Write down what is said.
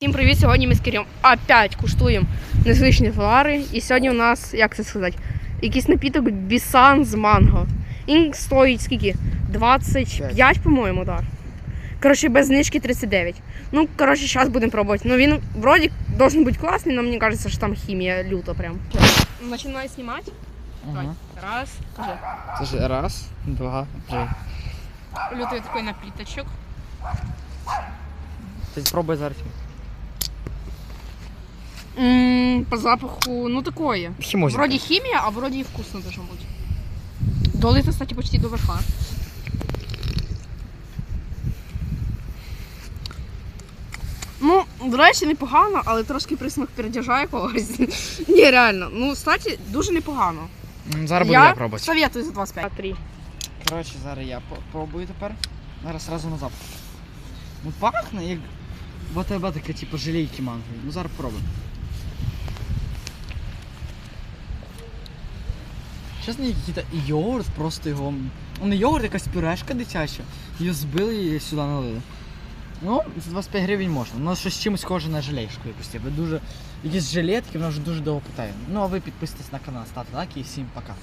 Всім привіт! Сьогодні ми з Кирем опять куштуємо незвичні товари. І сьогодні у нас, як це сказати, якийсь напіток бісан з манго. Він стоїть скільки? 25, по-моєму, так. Коротше, без знижки 39. Ну, коротше, зараз будемо пробувати. Ну він вроді должен бути класний, але мені кажеться, що там хімія люта прям. Починаю знімати. Раз, кажи. Це ж раз, два, три. Лютий такий напіточок. Ти спробуй зараз. М, По запаху, ну такое. Хімозик. Вроде химия, а вроде и вкусно должно быть. Долито, кстати, почти до верха. Ну, до речі, непогано, але трошки присмак передяжає когось. Ні, реально. Ну, кстати, дуже непогано. Зараз буду я пробувати. советую за 25. 3. Коротше, зараз я пробую тепер. Зараз зразу на запах. Ну пахне як БТБ таке, типу желейки мангові. Ну зараз пробуємо. Чесно, не якийсь йогурт, просто його. Ну не йогурт, якась пюрешка дитяча. Її збили і сюди налили. Ну, за 25 гривень можна. Воно щось чимось схоже на жалейшку якусь. Типу, дуже... Якісь жилетки, вона вже дуже довго питає. Ну, а ви підписуйтесь на канал, ставте лайки і всім пока.